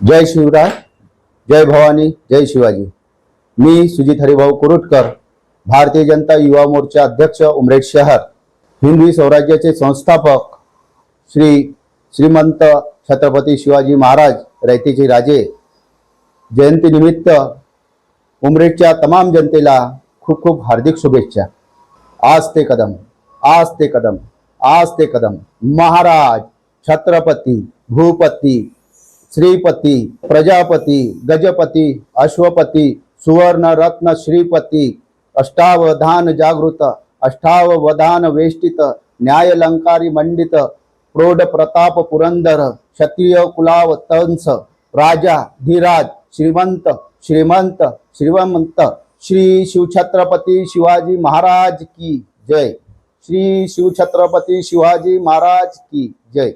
जय शिवराय जय भवानी जय शिवाजी. मी सुजित हरिभाऊ कुरुटकर भारतीय जनता युवा मोर्चा अध्यक्ष उमरेड शहर हिंदवी स्वराज्याचे संस्थापक श्री श्रीमंत छत्रपती शिवाजी महाराज रयतेचे राजे. जयंतीनिमित्त उमरेडच्या तमाम जनतेला खूप खूप हार्दिक शुभेच्छा. आज ते कदम आज ते कदम आज ते कदम. महाराज छत्रपती भूपती श्रीपती प्रजापती गजपती अश्वपती सुवर्ण रत्न श्रीपती अष्टावधान जागृत अष्टावधान वेष्टित न्यायलंकारी मंडित प्रौढ प्रताप पुरंदर क्षत्रिय कुलाव तंस राजा धीराज श्रीमंत श्रीमंत श्रीमंत श्री शिवछत्रपती शिवाजी महाराज की जय। श्री शिवछत्रपती शिवाजी महाराज की जय।